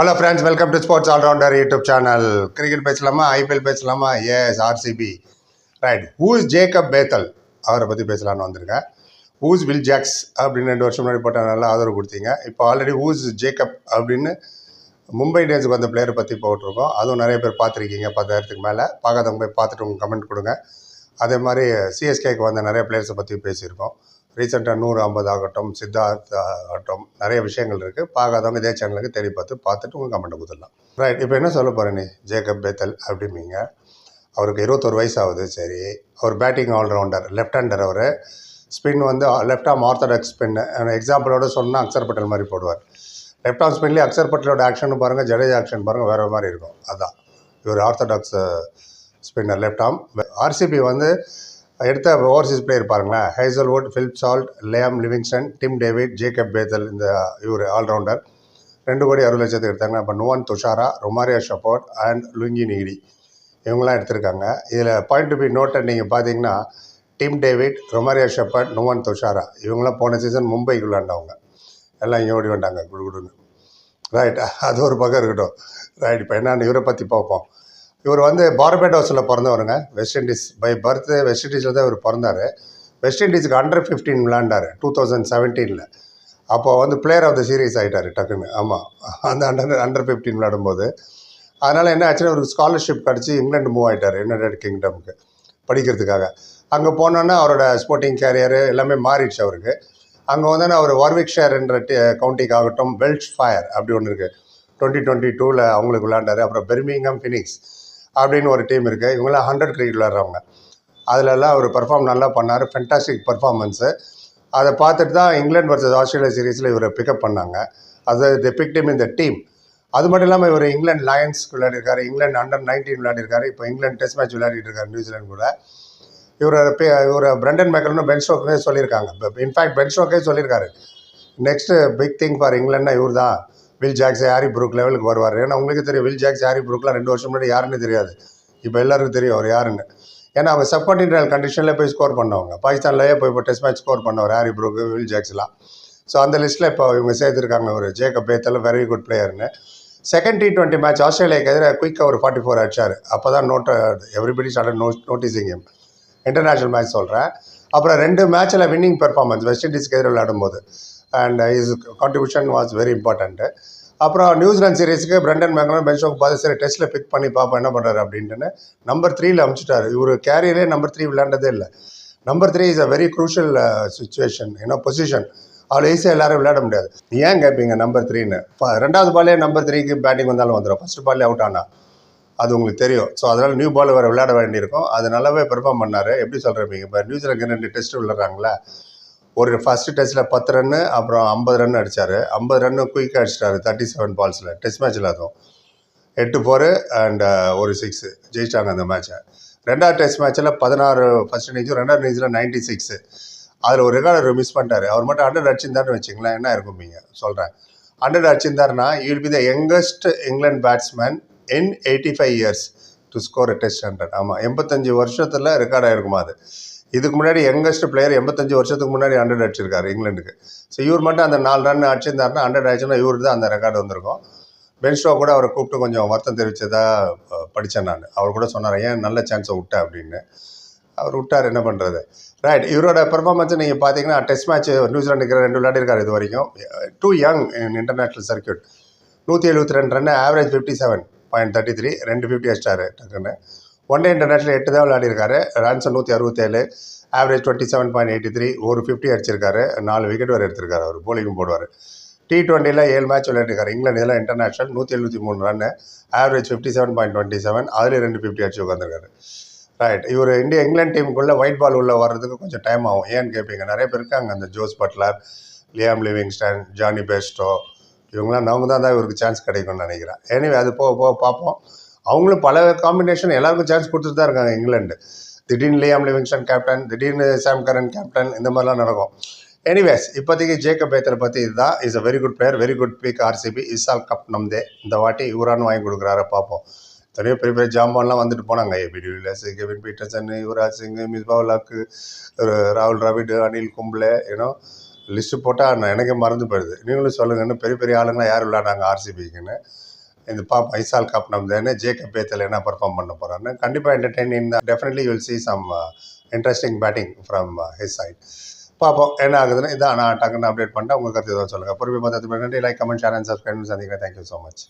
Hello friends welcome to sports allrounder YouTube channel cricket பேசலாமா? IPL பேசலாமா? Yes RCB right who's Jacob Bethell அவரை பற்றி பேசலான்னு வந்திருக்கேன். ஹூஸ் வில் ஜாக்ஸ் அப்படின்னு ரெண்டு வருஷம் முன்னாடி போட்ட நல்லா ஆதரவு கொடுத்தீங்க. இப்போ ஆல்ரெடி ஹூஸ் ஜேக்கப் அப்படின்னு மும்பை இந்தியன்ஸுக்கு வந்த பிளேயரை பற்றி போட்டிருக்கோம். அதுவும் நிறைய பேர் பார்த்துருக்கீங்க. பத்தாயிரத்துக்கு மேலே. பார்க்காதவங்க போய் பார்த்துட்டு உங்கள் கமெண்ட் கொடுங்க. அதே மாதிரி சிஎஸ்கேக்கு வந்த நிறைய பிளேயர்ஸை பற்றி பேசியிருக்கோம். ரீசெண்டாக நூறு ஐம்பது ஆகட்டும் சித்தார்த் ஆகட்டும் நிறைய விஷயங்கள் இருக்குது பார்க்காதவங்க இதே சேனலுக்கு தேடி பார்த்து பார்த்துட்டு உங்கள் கமெண்ட்டை கொடுத்துடலாம். ரைட் இப்போ என்ன சொல்ல போகிறேன் நீ ஜேக்கப் பேத்தல் அப்படிம்பீங்க. அவருக்கு இருபத்தொரு வயசு ஆகுது சரி. அவர் பேட்டிங் ஆல்ரவுண்டர் லெஃப்ட் ஹேண்டர் அவர். ஸ்பின் வந்து லெஃப்ட் ஆம் ஆர்த்தடாக்ஸ் ஸ்பின் எக்ஸாம்பிளோட சொன்னால் அக்சர் பட்டேல் மாதிரி போடுவார். லெஃப்ட் ஆம் ஸ்பின்லேயே அக்சர் பட்டலோட ஆக்ஷன் பாருங்கள் ஜடேஜ் ஆக்ஷன் பாருங்கள் வேறு மாதிரி இருக்கும். அதான். இவர் orthodox spinner left arm RCB வந்து எடுத்த ஓவர்சீஸ் பிளேயர் பாருங்களேன். Hazlewood Phil Salt Liam Livingstone Tim David Jacob Bethell இந்த இவர் ஆல்ரவுண்டர் ரெண்டு கோடி அறுபது லட்சத்துக்கு எடுத்தாங்க அப்போ Nuwan Thushara Romario Shepherd and Lungi Ngidi இவங்களாம் எடுத்திருக்காங்க. இதில் பாயிண்ட் டு பி நோட்டட் நீங்கள் பார்த்தீங்கன்னா Tim David Romario Shepherd Nuwan Thushara இவங்களாம் போன சீசன் மும்பைக்கு விளாண்டவங்க எல்லாம் இங்கே ஓடி வந்தாங்க குடு குடுன்னு. ரைட் அது ஒரு பக்கம் இருக்கட்டும். ரைட் இப்போ என்னன்னு இவரை பற்றி பார்ப்போம். இவர் வந்து பார்பேடோஸில் பிறந்தவருங்க. West Indies by birth West இண்டீஸில் தான் இவர் பிறந்தார். வெஸ்ட் இண்டீஸுக்கு அண்டர் ஃபிஃப்டீன் விளாண்டார் டூ தௌசண்ட் செவன்டீனில் அப்போ வந்து பிளேயர் ஆஃப் த சீரீஸ் ஆகிட்டார் டக்குன்னு. ஆமாம் அந்த அண்டர் அண்டர் ஃபிஃப்டீன் விளையாடும்போது. அதனால் என்ன ஆச்சுன்னா ஒரு ஸ்காலர்ஷிப் கிடச்சி இங்கிலாந்து மூவ் ஆகிட்டார் யுனைடெட் கிங்டமுக்கு படிக்கிறதுக்காக. அங்கே போனோன்னா அவரோட ஸ்போர்ட்டிங் கேரியரு எல்லாமே மாறிடுச்சு அவருக்கு. அங்கே வந்தோன்னா அவர் வார்விக் ஷேர் கவுண்டிக்காகட்டும் கவுண்டிக்கு ஆகட்டும் வெல்ஷ் ஃபயர் அப்படி ஒன்று இருக்குது டுவெண்ட்டி டுவெண்ட்டி டூவில் அவங்களுக்கு விளாண்டாரு அப்புறம் பெர்மிங்ஹாம் ஃபினிக்ஸ் அப்படின்னு ஒரு டீம் இருக்குது இவங்களாம் ஹண்ட்ரட் கிரிக்கெட் விளாட்றவங்க அதிலெல்லாம் அவர் பெர்ஃபார்ம் நல்லா பண்ணார். ஃபென்டாஸ்டிக் பர்ஃபார்மன்ஸு அதை பார்த்துட்டு தான் இங்கிலாந்து வர்சஸ் ஆஸ்திரேலியா சீரீஸில் இவரை பிக்கப் பண்ணாங்க. அது தி பிக் டீம் இந்த டீம் அது மட்டும் இல்லாமல் இவர் இங்கிலாந்து லயன்ஸ் விளையாடிருக்காரு. இங்கிலாந்து அண்டர் நைன்டீன் விளையாடிருக்காரு. இப்போ இங்கிலாந்து டெஸ்ட் மேட்ச் விளையாடிட்டு இருக்காரு நியூசிலாந்து கூட. இவர் இவர் பிரண்டன் மேக்கல்னு பென் ஸ்டோக்கே சொல்லியிருக்காங்க. இன்ஃபேக்ட் பென் ஸ்டோக்கே சொல்லியிருக்காரு. நெக்ஸ்ட்டு பிக் திங் ஃபார் இங்கிலாந்துனா இவர் தான் வில் ஜாக்ஸ் ஹாரி ப்ரூக் லெவலுக்கு வருவார்? ஏன்னா உங்களுக்கு தெரியும் வில் ஜாக்ஸ் ஹாரி ப்ரூக்லாம் ரெண்டு வருஷம் முன்னாடி யாருன்னு தெரியாது. இப்போ எல்லாருக்கும் தெரியும் அவர் யாருன்னு. ஏன்னா அவங்க சப்கான்டினல் கண்டிஷனில் போய் ஸ்கோர் பண்ணவங்க. பாகிஸ்தான்லேயே போய் இப்போ டெஸ்ட் மேட்ச் ஸ்கோர் பண்ணவர் ஹாரி ப்ரூக் வில் ஜாக்ஸ்லாம் ஸோ அந்த லிஸ்ட்டில் இப்போ இவங்க சேர்த்துருக்காங்க ஒரு ஜேக்கப் பேத்தல் வெரி குட் பிளேயர்னு செகண்ட் டி டுவெண்ட்டி மேட்ச் ஆஸ்திரேலியாவுக்கு எதிராக குயிக்காக ஒரு ஃபார்ட்டி ஃபோர் அடிச்சார். அப்போ தான் note everybody start no noticing him international match சொல்கிறேன் அப்புறம் ரெண்டு மேட்ச்சில் வின்னிங் பெர்ஃபார்மன்ஸ் வெஸ்ட் இண்டீஸ்க்கு எதிராக விளையாடும்போது. And is contribution was very important அப்புறம் நியூசிலாந்து சீரீஸுக்கு பிரண்டன் மேக்கலும் பென்ஷோக்கு பார்த்து சரி டெஸ்ட்டில் பிக் பண்ணி பார்ப்போம் என்ன பண்ணுறாரு அப்படின்ட்டுன்னு நம்பர் த்ரீயில் அமிச்சிட்டாரு. இவர் கேரியரே நம்பர் த்ரீ விளையாண்டதே இல்லை. Number three is a very crucial situation ஏன்னா பொசிஷன் அவ்வளோ ஈஸியாக எல்லாரும் விளையாட முடியாது. ஏன் கேட்பீங்க நம்பர் த்ரீன்னு ரெண்டாவது பாலே நம்பர் த்ரீக்கு பேட்டிங் வந்தாலும் வந்துடும் ஃபஸ்ட் பால்லே அவுட் ஆனால் அது உங்களுக்கு தெரியும். ஸோ அதனால் நியூ பால் வேறு விளையாட வேண்டியிருக்கும். அது நல்லாவே பெர்ஃபார்ம் பண்ணார். எப்படி சொல்கிறீங்க இப்போ நியூசிலாந்து ரெண்டு டெஸ்ட் விளையாடுறாங்களே ஒரு ஃபஸ்ட்டு டெஸ்ட்டில் பத்து ரன்னு அப்புறம் ஐம்பது ரன் அடித்தார் ஐம்பது ரன்னு குயிக்காக அடிச்சிட்டாரு தேர்ட்டி செவன் பால்ஸில் டெஸ்ட் மேட்ச்சில் அதுவும். எட்டு ஃபோரு அண்ட் uh, ஒரு சிக்ஸு ஜெயிச்சிட்டாங்க அந்த மேட்ச்சை ரெண்டாவது டெஸ்ட் மேட்ச்சில் பதினாறு ஃபஸ்ட் இன்னிங்ஸும் ரெண்டாவது இன்னிங்ஸில் நைன்ட்டி சிக்ஸு அதில் ஒரு ரெக்கார்டர் மிஸ் பண்ணிட்டார். அவர் மட்டும் ஹண்ட்ரட் அடிச்சிருந்தாருன்னு வச்சிங்களேன் என்ன இருக்கும் நீங்கள் சொல்கிறேன் hundred அடிச்சிருந்தாருன்னா you'll be the youngest England batsman in eighty five years to score test hundred ஆமாம் எண்பத்தஞ்சு வருஷத்தில் ரெக்கார்ட் ஆகிருக்குமா அது? இதுக்கு முன்னாடி யங்கஸ்ட் பிளேயர் எண்பத்தஞ்சு வருஷத்துக்கு முன்னாடி ஹண்ட்ரட் அடிச்சிருக்காரு இங்கிலாண்டுக்கு ஸோ இவர் மட்டும் அந்த நாலு ரன் அடிச்சிருந்தாருன்னா ஹண்ட்ரட் ஆச்சுன்னா இவர் தான் அந்த ரெக்கார்டு வந்திருக்கும். பென் கூட அவரை கூப்பிட்டு கொஞ்சம் வருத்தம் தெரிவித்ததாக படித்தேன் நான். அவர் கூட சொன்னார் ஏன் நல்ல சான்ஸை விட்டேன் அப்படின்னு. அவர் விட்டார் என்ன பண்ணுறது ரைட் இவரோட பெர்ஃபார்மன்ஸை நீங்கள் பார்த்தீங்கன்னா டெஸ்ட் மேட்ச் நியூசிலாண்டுக்கு ரெண்டு விளையாடிருக்காரு இது வரைக்கும். Too young in international circuit நூற்றி எழுபத்தி ரெண்டு run average fifty seven point thirty three ரெண்டு ஃபிஃப்டி அடிச்சிட்டாரு டக்குன்னு. ஒன் டே இன்டர்நேஷனல் எட்டு தான் விளையாடிருக்காரு. ரன்ஸ் நூற்றி அறுபத்தேழு average twenty seven point eighty three ஒரு ஃபிஃப்டி அடிச்சிருக்காரு. நாலு விக்கெட் வரை எடுத்திருக்காரு அவர். போலிங்கும் போடுவார். டி டுவெண்ட்டியில் ஏழு மேட்ச் விளையாடிருக்காரு இங்கிலாந்து இதெல்லாம் இன்டர்நேஷனல் நூற்றி எழுபத்தி மூணு run average fifty seven point twenty seven அதில் ரெண்டு ஃபிஃப்டி அடிச்சு உட்காந்துருக்காரு ரைட் இவர் இந்தியா இங்கிலாந்து டீமுக்குள்ளே ஒயிட் பால் உள்ள வர்றதுக்கு கொஞ்சம் டைம் ஆகும். ஏன்னு கேட்பீங்க நிறைய பேர் இருக்காங்க. அந்த Jos Buttler Liam Livingstone Johnny Bairstow இவங்களாம் அவங்க தான் தான் இவருக்கு சான்ஸ் கிடைக்கும்னு நினைக்கிறேன். எனிவே அது போக போக பார்ப்போம். அவங்களும் பல காம்பினேஷன் எல்லாருக்கும் சான்ஸ் கொடுத்துட்டு தான் இருக்காங்க இங்கிலாந்து. திடீர்னு லியாம் லிவிங்ஸ்டன் கேப்டன் திடீர்னு சாம் கரன் கேப்டன் இந்த மாதிரிலாம் நடக்கும். எனிவேஸ் இப்போதைக்கு ஜேக்கப் பேத்தரை பற்றி இதுதான். Is a very good player very good pick RCB இஸ்ஆல் cup நம்தே இந்த வாட்டி இவரான்னு வாங்கி கொடுக்குறாரு பார்ப்போம். நிறைய பெரிய பெரிய ஜாம்பான்லாம் வந்துட்டு போனாங்க. AB de Villiers Kevin Pietersen Yuvraj Singh மிஸ்பாவுலாக்கு ராகுல் Dravid Anil Kumble you know list போட்டால் நான் எனக்கே மறந்து போயிடுது. நீங்களும் சொல்லுங்கன்னு பெரிய பெரிய ஆளுங்களாம் யார் விளையாடாங்க ஆர்சிபிக்குன்னு. இந்த பாப் ஐசால் கப் நம்ம ஜேக்கப் பேத்தல் என்ன பர்ஃபார்ம் பண்ண போகிறான்னு கண்டிப்பாக entertain definitely you'll see some interesting batting from his side பார்ப்போம் என்ன ஆகுதுன்னு. இதான் நான் டக்குன்னு அப்டேட் பண்ணிட்டு உங்கள் கருத்து எதுவும் சொல்லுங்கள் பொறுப்பை பார்த்து நன்றி. Like comment share and subscribe சந்திக்கிறேன். Thank you so much